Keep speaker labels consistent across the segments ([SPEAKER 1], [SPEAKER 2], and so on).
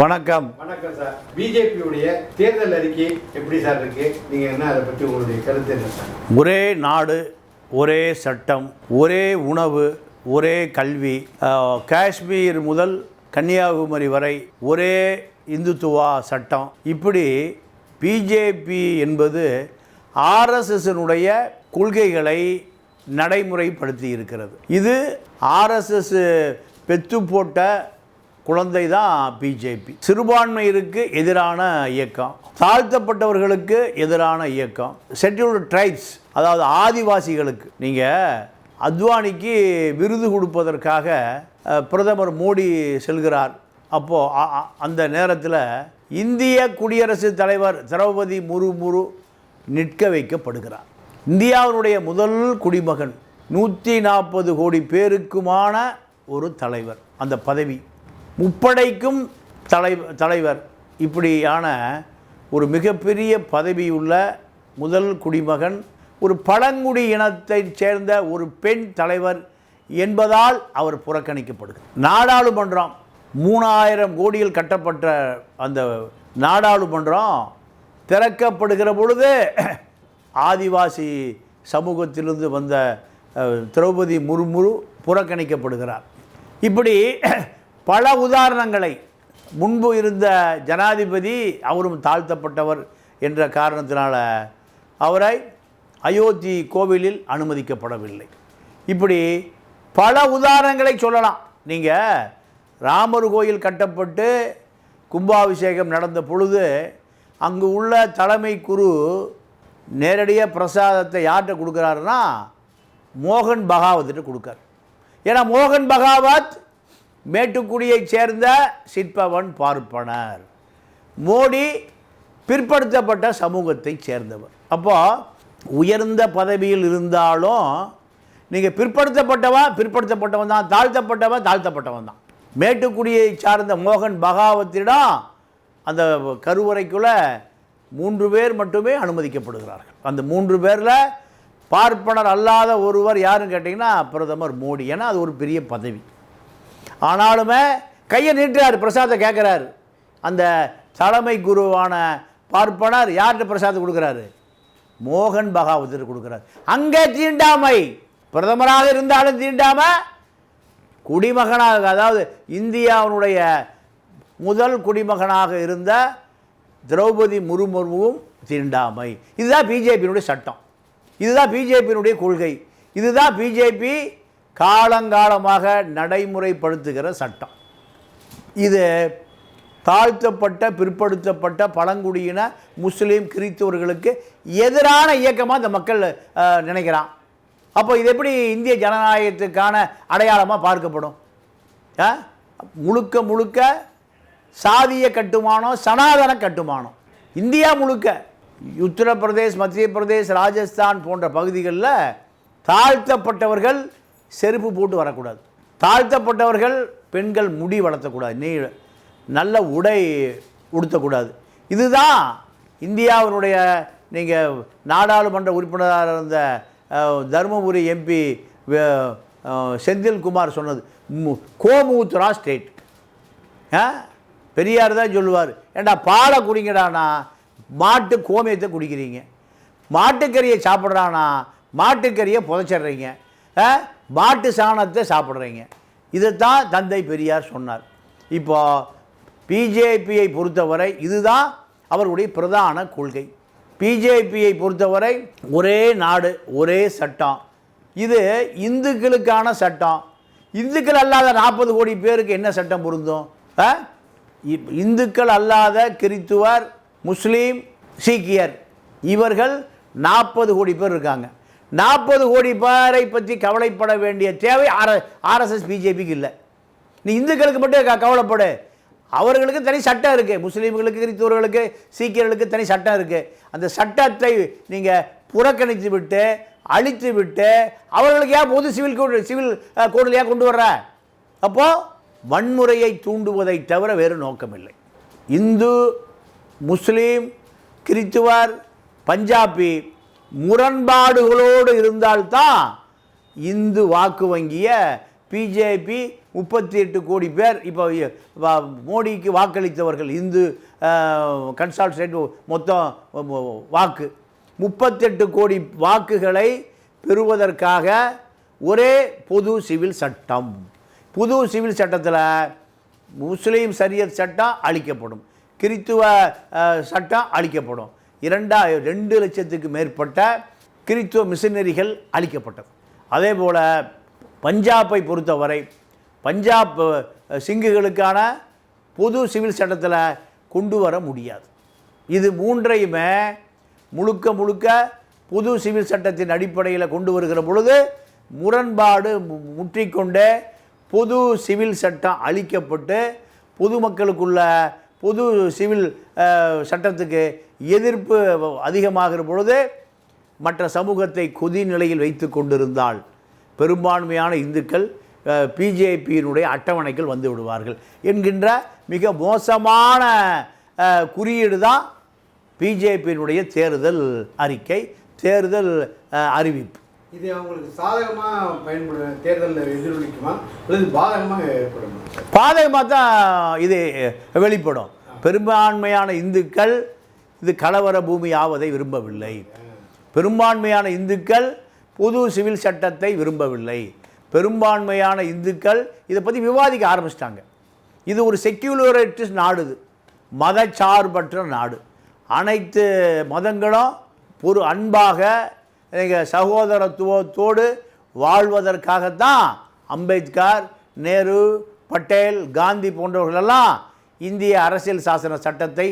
[SPEAKER 1] வணக்கம்.
[SPEAKER 2] வணக்கம் சார். பிஜேபியுடைய தேர்தல் அறிக்கை எப்படி சார் இருக்கு? நீங்க என்ன அதை பற்றி உங்களுடைய கருத்து என்ன சார்?
[SPEAKER 1] ஒரே நாடு ஒரே சட்டம் ஒரே உணவு ஒரே கல்வி காஷ்மீர் முதல் கன்னியாகுமரி வரை ஒரே இந்துத்துவா சட்டம். இப்படி பிஜேபி என்பது ஆர்எஸ்எஸ்னுடைய கொள்கைகளை நடைமுறைப்படுத்தி இருக்கிறது. இது ஆர்எஸ்எஸ் பெத்து போட்ட குழந்தை தான் பிஜேபி சிறுபான்மையிற்கு எதிரான இயக்கம். தாழ்த்தப்பட்டவர்களுக்கு எதிரான இயக்கம். செட்யூல்டு ட்ரைப்ஸ் அதாவது ஆதிவாசிகளுக்கு. நீங்கள் அத்வானிக்கு விருது கொடுப்பதற்காக பிரதமர் மோடி செல்கிறார். அப்போது அந்த நேரத்தில் இந்திய குடியரசுத் தலைவர் திரௌபதி முர்மு நிற்க வைக்கப்படுகிறார். இந்தியாவினுடைய முதல் குடிமகன் நூற்றி நாற்பது கோடி பேருக்குமான ஒரு தலைவர் அந்த பதவி. முப்படைக்கும் தலை தலைவர் இப்படியான ஒரு மிகப்பெரிய பதவியுள்ள முதல் குடிமகன் ஒரு பழங்குடி இனத்தைச் சேர்ந்த ஒரு பெண் தலைவர் என்பதால் அவர் புறக்கணிக்கப்படுகிறார் நாடாளுமன்றம் மூணாயிரம் கோடியில் கட்டப்பட்ட அந்த நாடாளுமன்றம் திறக்கப்படுகிற பொழுது ஆதிவாசி சமூகத்திலிருந்து வந்த திரௌபதி முர்மு புறக்கணிக்கப்படுகிறார். இப்படி பல உதாரணங்களை. முன்பு இருந்த ஜனாதிபதி அவரும் தாழ்த்தப்பட்டவர் என்ற காரணத்தினால் அவரை அயோத்தி கோவிலில் அனுமதிக்கப்படவில்லை. இப்படி பல உதாரணங்களை சொல்லலாம். நீங்கள் ராமர் கோயில் கட்டப்பட்டு கும்பாபிஷேகம் நடந்த பொழுது அங்கு உள்ள தலைமை குரு நேரடியாக பிரசாதத்தை யார்கிட்ட கொடுக்குறாருன்னா மோகன் பகாவத்திட்ட கொடுக்கார். ஏன்னா மோகன் பகாவத் மேட்டுக்குடியைச் சேர்ந்த சிற்பவன் பார்ப்பனர். மோடி பிற்படுத்தப்பட்ட சமூகத்தைச் சேர்ந்தவர். அப்போது உயர்ந்த பதவியில் இருந்தாலும் நீங்கள் பிற்படுத்தப்பட்டவன் பிற்படுத்தப்பட்டவன் தான் தாழ்த்தப்பட்டவன் தாழ்த்தப்பட்டவன் தான். மேட்டுக்குடியை சார்ந்த மோகன் பகாவத்திடம் அந்த கருவறைக்குள்ளே மூன்று பேர் மட்டுமே அனுமதிக்கப்படுகிறார்கள். அந்த மூன்று பேரில் பார்ப்பனர் அல்லாத ஒருவர் யாருன்னு கேட்டிங்கன்னா பிரதமர் மோடி. ஏன்னா அது ஒரு பெரிய பதவி. ஆனாலுமே கையை நீட்டுறாரு பிரசாதம் கேட்குறாரு அந்த தலைமை குருவான பார்ப்பனர் யார்கிட்ட பிரசாதம் கொடுக்குறாரு? மோகன் பகாவதர் கொடுக்குறாரு. அங்கே தீண்டாமை. பிரதமராக இருந்தாலும் தீண்டாம குடிமகனாக அதாவது இந்தியாவினுடைய முதல் குடிமகனாக இருந்த திரௌபதி முர்முவும் தீண்டாமை. இதுதான் பிஜேபியினுடைய சட்டம். இதுதான் பிஜேபியினுடைய கொள்கை. இதுதான் பிஜேபி காலங்காலமாக நடைமுறைப்படுத்துகிற சட்டம். இது தாழ்த்தப்பட்ட பிற்படுத்தப்பட்ட பழங்குடியின முஸ்லீம் கிறித்தவர்களுக்கு எதிரான இயக்கமாக இந்த மக்கள் நினைக்கிறான். அப்போ இது எப்படி இந்திய ஜனநாயகத்துக்கான அடையாளமாக பார்க்கப்படும்? முழுக்க முழுக்க சாதிய கட்டுமானம் சனாதன கட்டுமானம். இந்தியா முழுக்க. உத்தரப்பிரதேஷ் மத்திய பிரதேஷ் ராஜஸ்தான் போன்ற பகுதிகளில் தாழ்த்தப்பட்டவர்கள் செருப்பு போட்டு வரக்கூடாது. தாழ்த்தப்பட்டவர்கள் பெண்கள் முடி வளர்த்தக்கூடாது. நீ நல்ல உடை உடுத்தக்கூடாது. இதுதான் இந்தியாவினுடைய நீங்கள் நாடாளுமன்ற உறுப்பினராக இருந்த தருமபுரி எம்பி செந்தில்குமார் சொன்னது. மு- ஸ்டேட். ஆ பெரியார் தான் சொல்லுவார். ஏண்டா பாலை குடிங்கடானா? மாட்டு கோமியத்தை குடிக்கிறீங்க. மாட்டுக்கறியை சாப்பிட்றானா? மாட்டுக்கறியை புதைச்சிட்றீங்க. ஆ? மாட்டு சாணத்தை சாப்பிட்றீங்க. இதைத்தான் தந்தை பெரியார் சொன்னார். இப்போ பிஜேபியை பொறுத்தவரை இதுதான் அவருடைய பிரதான கொள்கை. பிஜேபியை பொறுத்தவரை ஒரே நாடு ஒரே சட்டம். இது இந்துக்களுக்கான சட்டம். இந்துக்கள் அல்லாத நாற்பது கோடி பேருக்கு என்ன சட்டம் பொருந்தும்? ஆ? இந்துக்கள் அல்லாத கிறித்துவர் முஸ்லீம் சீக்கியர் இவர்கள் நாற்பது கோடி பேர் இருக்காங்க. நாற்பது கோடி பேரை பற்றி கவலைப்பட வேண்டிய தேவை ஆர் ஆர்எஸ்எஸ் பிஜேபிக்கு இல்லை. நீ இந்துக்களுக்கு மட்டும் கவலைப்படு. அவர்களுக்கு தனி சட்டம் இருக்குது முஸ்லீம்களுக்கு கிறிஸ்துவர்களுக்கு சீக்கியர்களுக்கு தனி சட்டம் இருக்குது அந்த சட்டத்தை நீங்கள் புறக்கணித்து விட்டு அழித்து விட்டு அவர்களுக்கு ஏன் பொது சிவில் கோடு சிவில் கோடில் ஏன் கொண்டு வர்ற? அப்போது வன்முறையை தூண்டுவதை தவிர வேறு நோக்கமில்லை. இந்து முஸ்லீம் கிறித்துவர் பஞ்சாபி முரண்பாடுகளோடு இருந்தால்தான் இந்து வாக்கு வங்கியை பிஜேபி முப்பத்தி எட்டு கோடி பேர் இப்போ மோடிக்கு வாக்களித்தவர்கள் இந்து கன்சால்டேட் மொத்தம் வாக்கு. முப்பத்தெட்டு கோடி வாக்குகளை பெறுவதற்காக ஒரே பொது சிவில் சட்டம். புது சிவில் சட்டத்தில் முஸ்லீம் சரியத் சட்டம் அளிக்கப்படும் கிறித்துவ சட்டம் அளிக்கப்படும் இரண்டாயிரம் ரெண்டு லட்சத்துக்கு மேற்பட்ட கிறித்துவ மிஷினரிகள் அளிக்கப்பட்டது அதே போல் பஞ்சாபை பொறுத்தவரை பஞ்சாப் சிங்குகளுக்கான பொது சிவில் சட்டத்தில் கொண்டு வர முடியாது. இது மூன்றையுமே முழுக்க முழுக்க புது சிவில் சட்டத்தின் அடிப்படையில் கொண்டு வருகிற பொழுது முரண்பாடு மு- முற்றிக்கொண்டு பொது சிவில் சட்டம் அளிக்கப்பட்டு பொதுமக்களுக்குள்ள பொது சிவில் சட்டத்துக்கு எதிர்ப்பு அதிகமாகிற பொழுது மற்ற சமூகத்தை கொதி நிலையில் வைத்து கொண்டிருந்தால் பெரும்பான்மையான இந்துக்கள் பிஜேபியினுடைய அட்டவணைகள் வந்து விடுவார்கள் என்கின்ற மிக மோசமான குறியீடு தான் பிஜேபியினுடைய தேர்தல் அறிக்கை தேர்தல் அறிவிப்பு.
[SPEAKER 2] இது அவங்களுக்கு சாதகமாக பயன்படும் தேர்தலில் எதிரொலிக்குமா? அல்லது பாதகமாக ஏற்படுமா?
[SPEAKER 1] பாதகமாக தான் இது வெளிப்படும். பெரும்பான்மையான இந்துக்கள் இது கலவர பூமி ஆவதை விரும்பவில்லை. பெரும்பான்மையான இந்துக்கள் பொது சிவில் சட்டத்தை விரும்பவில்லை. பெரும்பான்மையான இந்துக்கள் இதை பற்றி விவாதிக்க ஆரம்பிச்சிட்டாங்க. இது ஒரு செக்யூலரிட்டிஸ் நாடு இது. மதச்சார்பற்ற நாடு. அனைத்து மதங்களும் ஒரு அன்பாக எங்கள் சகோதரத்துவத்தோடு வாழ்வதற்காகத்தான் அம்பேத்கர் நேரு பட்டேல் காந்தி போன்றவர்களெல்லாம் இந்திய அரசியல் சாசன சட்டத்தை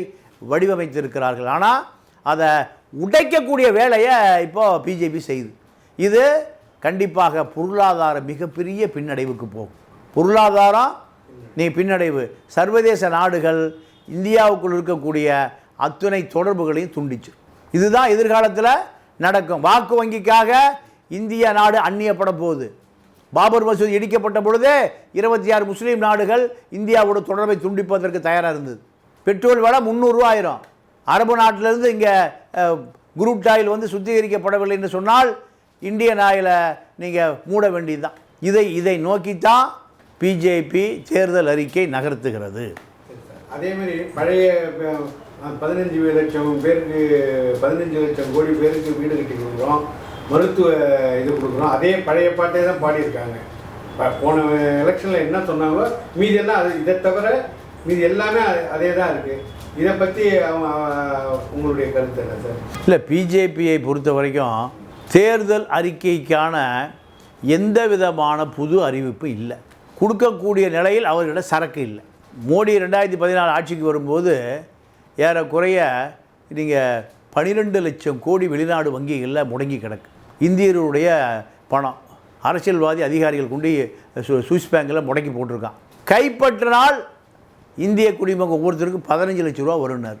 [SPEAKER 1] வடிவமைத்திருக்கிறார்கள். ஆனால் அதை உடைக்கக்கூடிய வேலையை இப்போது பிஜேபி செய்யுது இது கண்டிப்பாக பொருளாதார மிகப்பெரிய பின்னடைவுக்கு போகும். பொருளாதாரம் நீ பின்னடைவு. சர்வதேச நாடுகள் இந்தியாவுக்குள் இருக்கக்கூடிய அத்துணை தொடர்புகளையும் துண்டிச்சு. இதுதான் எதிர்காலத்தில் நடக்கும். வாக்கு வங்கிக்காக இந்திய நாடு அந்நியப்பட போகுது. பாபர் மசூதி இடிக்கப்பட்ட பொழுதே இருபத்தி ஆறு முஸ்லீம் நாடுகள் இந்தியாவோட தொடர்பை துண்டிப்பதற்கு தயாராக இருந்தது. பெட்ரோல் விலை முந்நூறுரூவா ஆயிரும் அரபு நாட்டிலிருந்து இங்கே குரூப் ஆயில் வந்து சுத்திகரிக்கப்படவில்லை என்று சொன்னால் இந்தியன் ஆயிலை நீங்கள் மூட வேண்டியதுதான். இதை இதை நோக்கித்தான் பிஜேபி தேர்தல் அறிக்கை நகர்த்துகிறது.
[SPEAKER 2] சரி பழைய பதினஞ்சு லட்சம் பேருக்கு பதினஞ்சு லட்சம் கோடி பேருக்கு வீடு கட்டி கொடுக்குறோம் மருத்துவ இது கொடுக்குறோம் அதே பழைய பாட்டே தான் பாடியிருக்காங்க. இப்போ போன எலெக்ஷனில் என்ன சொன்னாங்களோ மீதி எல்லாம் அது இதை தவிர மீதி எல்லாமே அதே தான் இருக்குது இதை பற்றி உங்களுடைய கருத்து என்ன சார்?
[SPEAKER 1] இல்லை பிஜேபியை பொறுத்த வரைக்கும் தேர்தல் அறிக்கைக்கான எந்த விதமான புது அறிவிப்பு இல்லை. கொடுக்கக்கூடிய நிலையில் அவர்களிடம் சரக்கு இல்லை. மோடி ரெண்டாயிரத்தி பதினாலு ஆட்சிக்கு வரும்போது ஏறக்குறைய நீங்கள் பன்னிரெண்டு லட்சம் கோடி வெளிநாடு வங்கிகளில் முடங்கி கிடக்கு. இந்தியருடைய பணம். அரசியல்வாதி அதிகாரிகள் கொண்டு சு- சுவிஸ் பேங்கில் முடக்கி போட்டிருக்கான். கைப்பற்றினால் இந்திய குடிமகன் ஒவ்வொருத்தருக்கும் பதினஞ்சு லட்ச ரூபா வரும்னார்.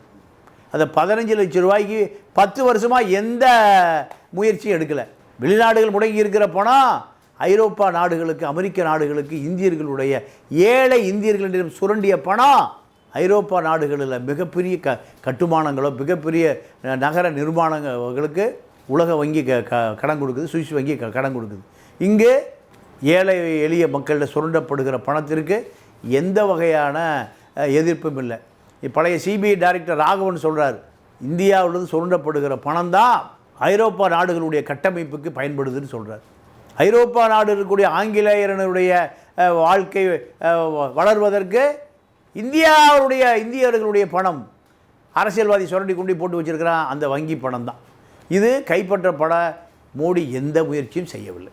[SPEAKER 1] அந்த பதினஞ்சு லட்ச ரூபாய்க்கு பத்து வருஷமாக எந்த முயற்சியும் எடுக்கலை. வெளிநாடுகள் முடங்கி இருக்கிற பணம் ஐரோப்பா நாடுகளுக்கு அமெரிக்க நாடுகளுக்கு இந்தியர்களுடைய ஏழை இந்தியர்களிடம் சுரண்டிய பணம் ஐரோப்பா நாடுகளில் மிகப்பெரிய க கட்டுமானங்களோ மிகப்பெரிய நகர நிர்மாணங்களுக்கு உலக வங்கி க க கடன் கொடுக்குது சுவிஸ் வங்கி க கடன் கொடுக்குது. இங்கே ஏழை எளிய மக்களில் சுரண்டப்படுகிற பணத்திற்கு எந்த வகையான எதிர்ப்பும் இல்லை. பழைய சிபிஐ டைரக்டர் ராகவன் சொல்கிறார் இந்தியாவிலிருந்து சுரண்டப்படுகிற பணம் தான் ஐரோப்பா நாடுகளுடைய கட்டமைப்புக்கு பயன்படுதுன்னு சொல்கிறார் ஐரோப்பா நாடு இருக்கக்கூடிய ஆங்கிலேயரனுடைய வாழ்க்கை வளர்வதற்கு இந்தியாவுடைய இந்தியர்களுடைய பணம் அரசியல்வாதி சுரண்டி கொண்டு போட்டு வச்சிருக்கிறான் அந்த வங்கி பணம் தான் இது கைப்பற்றப்பட மோடி எந்த முயற்சியும் செய்யவில்லை.